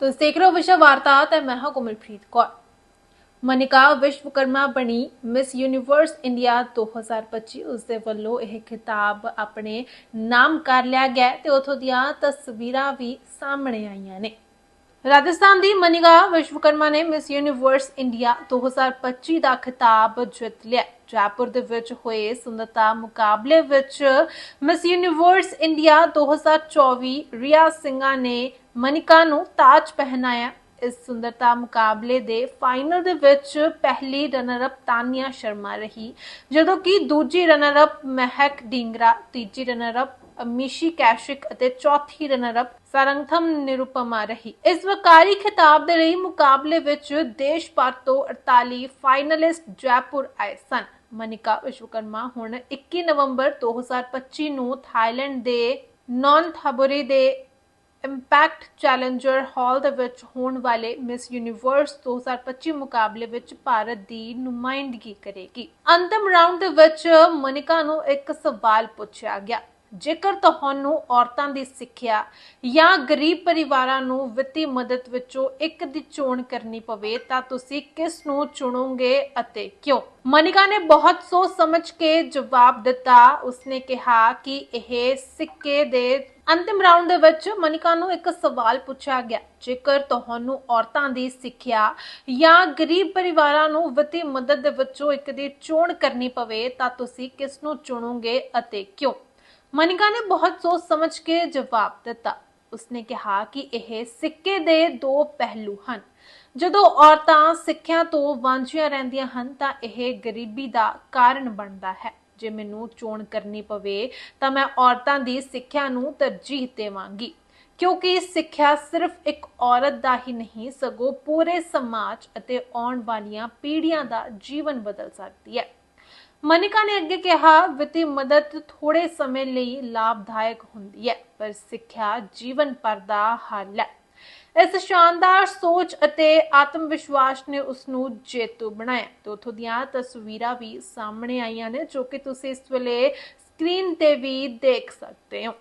ਤੁਸੀਂ ਦੇਖ ਰਹੇ ਹੋ ਵਿਸ਼ਵ ਵਾਰਤਾ ਤੇ ਮੈਂ ਹਾਂ ਕੋਮਲਪ੍ਰੀਤ ਕੌਰ। ਮਨਿਕਾ ਵਿਸ਼ਵਕਰਮਾ ਬਣੀ ਮਿਸ ਯੂਨੀਵਰਸ ਇੰਡੀਆ 2025 ਉਸ ਦੇ ਵੱਲੋਂ ਇਹ ਖਿਤਾਬ ਆਪਣੇ ਨਾਮ ਕਰ ਲਿਆ ਗਿਆ ਹੈ ਤੇ ਉਥੋਂ ਦੀਆਂ ਤਸਵੀਰਾਂ ਵੀ ਸਾਹਮਣੇ ਆਈਆਂ ਨੇ। ਰਾਜਸਥਾਨ ਦੀ ਮਨਿਕਾ ਵਿਸ਼ਵਕਰਮਾ ਨੇ ਮਿਸ ਯੂਨੀਵਰਸ ਇੰਡੀਆ 2025 ਦਾ ਖਿਤਾਬ ਜਿੱਤ ਲਿਆ। ਜੈਪੁਰ ਦੇ ਵਿੱਚ ਹੋਏ ਸੁੰਦਰਤਾ ਮੁਕਾਬਲੇ ਵਿੱਚ ਮਿਸ ਯੂਨੀਵਰਸ ਇੰਡੀਆ 2024 ਰਿਆ ਸਿੰਘਾ ਨੇ ਮਨਿਕਾ ਨੂੰ ਤਾਜ ਪਹਿਨਾਇਆ। ਇਸ ਸੁੰਦਰਤਾ ਮੁਕਾਬਲੇ ਦੇ ਫਾਈਨਲ ਦੇ ਵਿੱਚ ਪਹਿਲੀ ਰਨਰ ਅਪ ਤਾਨੀਆ ਸ਼ਰਮਾ ਰਹੀ, ਜਦੋਂ ਕਿ ਦੂਜੀ ਰਨਰ ਅਪ ਮਹਿਕ ਡਿੰਗਰਾ ਤੀਜੀ ਰਨਰ ਅਪ ਮਿਸ਼ੀ ਕੈਸ਼ਿਕ ਅਤੇ ਚੌਥੀ ਰਨਰ ਅਪ ਸਰੰਗਥਮ ਨਿਰੂਪਮਾ ਰਹੀ। ਇਸ ਵਕਾਰੀ ਖਿਤਾਬ ਦੇ ਲਈ ਮੁਕਾਬਲੇ ਵਿੱਚ ਦੇਸ਼ ਭਰ ਤੋਂ 48 ਫਾਈਨਲਿਸਟ ਜੈਪੁਰ ਆਏ ਸਨ। ਮਨਿਕਾ ਵਿਸ਼ਵਕਰਮਾ ਹੁਣ 21 ਨਵੰਬਰ 2025 ਨੂੰ ਥਾਈਲੈਂਡ ਦੇ ਨੌਨ ਥਾਬੋਰੀ ਦੇ ਇੰਪੈਕਟ ਚੈਲੰਜਰ ਹਾਲ ਦੇ ਵਿੱਚ ਹੋਣ ਵਾਲੇ ਮਿਸ ਯੂਨੀਵਰਸ 2025 ਮੁਕਾਬਲੇ ਵਿੱਚ ਭਾਰਤ ਦੀ ਨੁਮਾਇੰਦਗੀ ਕਰੇਗੀ। ਅੰਤਮ ਰਾਊਂਡ ਦੇ ਵਿੱਚ ਮਨਿਕਾ ਨੂੰ ਇੱਕ ਸਵਾਲ ਪੁੱਛਿਆ ਗਿਆ। ਜੇਕਰ ਤੁਹਾਨੂੰ ਔਰਤਾਂ ਦੀ ਸਿੱਖਿਆ ਜਾਂ ਗਰੀਬ ਪਰਿਵਾਰਾਂ ਨੂੰ ਵਿੱਤੀ ਮਦਦ ਵਿੱਚੋਂ ਇੱਕ ਦੀ ਚੋਣ ਕਰਨੀ ਪਵੇ, ਤਾਂ ਤੁਸੀਂ ਕਿਸ ਨੂੰ ਚੁਣੋਗੇ ਅਤੇ ਕਿਉਂ? ਮਨਿਕਾ ਨੇ ਬਹੁਤ ਸੋਚ ਸਮਝ ਕੇ ਜਵਾਬ ਦਿੱਤਾ। ਉਸਨੇ ਕਿਹਾ ਕਿ ਇਹ ਸਿੱਕੇ ਦੇ ਅੰਤਿਮ ਰਾਊਂਡ ਦੇ ਵਿੱਚ ਮਨਿਕਾ ਨੂੰ ਇੱਕ ਸਵਾਲ ਪੁੱਛਿਆ ਗਿਆ। ਜੇਕਰ ਤੁਹਾਨੂੰ ਔਰਤਾਂ ਦੀ ਸਿੱਖਿਆ ਜਾਂ ਗਰੀਬ ਪਰਿਵਾਰਾਂ ਨੂੰ ਵਿੱਤੀ ਮਦਦ ਵਿੱਚੋਂ ਇੱਕ ਦੀ ਚੋਣ ਕਰਨੀ ਪਵੇ, ਤਾਂ ਤੁਸੀਂ ਕਿਸ ਨੂੰ ਚੁਣੋਗੇ ਅਤੇ ਕਿਉਂ? ਮਨਿਕਾ ਨੇ ਬਹੁਤ ਸੋਚ ਸਮਝ ਕੇ ਜਵਾਬ ਦਿੱਤਾ। ਉਸਨੇ ਕਿਹਾ ਕਿ ਇਹ ਸਿੱਕੇ ਦੇ ਦੋ ਪਹਿਲੂ ਹਨ। ਜਦੋਂ ਔਰਤਾਂ ਸਿੱਖਿਆ ਤੋਂ ਵਾਂਝੀਆਂ ਰਹਿੰਦੀਆਂ ਹਨ, ਤਾਂ ਇਹ ਗਰੀਬੀ ਦਾ ਕਾਰਨ ਬਣਦਾ ਹੈ। ਜੇ ਮੈਨੂੰ ਚੋਣ ਕਰਨੀ ਪਵੇ, ਤਾਂ ਮੈਂ ਔਰਤਾਂ ਦੀ ਸਿੱਖਿਆ ਨੂੰ ਤਰਜੀਹ ਦੇਵਾਂਗੀ। ਕਿਉਂਕਿ ਸਿੱਖਿਆ ਸਿਰਫ ਇੱਕ ਔਰਤ ਦਾ ਹੀ ਨਹੀਂ, ਸਗੋਂ ਪੂਰੇ ਸਮਾਜ ਅਤੇ ਆਉਣ ਵਾਲੀਆਂ ਪੀੜ੍ਹੀਆਂ ਦਾ ਜੀਵਨ ਬਦਲ ਸਕਦੀ ਹੈ। ਮਨਿਕਾ ਨੇ ਅੱਗੇ ਕਿਹਾ, ਵਿੱਤੀ ਮਦਦ ਥੋੜੇ ਸਮੇਂ ਲਈ ਲਾਭਦਾਇਕ ਹੁੰਦੀ ਹੈ, ਪਰ ਸਿੱਖਿਆ ਜੀਵਨ ਭਰ ਦਾ ਹੱਲ ਹੈ। ਇਸ ਸ਼ਾਨਦਾਰ ਸੋਚ ਅਤੇ ਆਤਮ ਵਿਸ਼ਵਾਸ ਨੇ ਉਸ ਨੂੰ ਜੇਤੂ ਬਣਾਇਆ। ਤੇ ਉਥੋਂ ਦੀਆਂ ਤਸਵੀਰਾਂ ਵੀ ਸਾਹਮਣੇ ਆਈਆਂ ਨੇ, ਜੋ ਕਿ ਤੁਸੀਂ ਇਸ ਵੇਲੇ ਸਕਰੀਨ ਤੇ ਵੀ ਦੇਖ ਸਕਦੇ ਹੋ।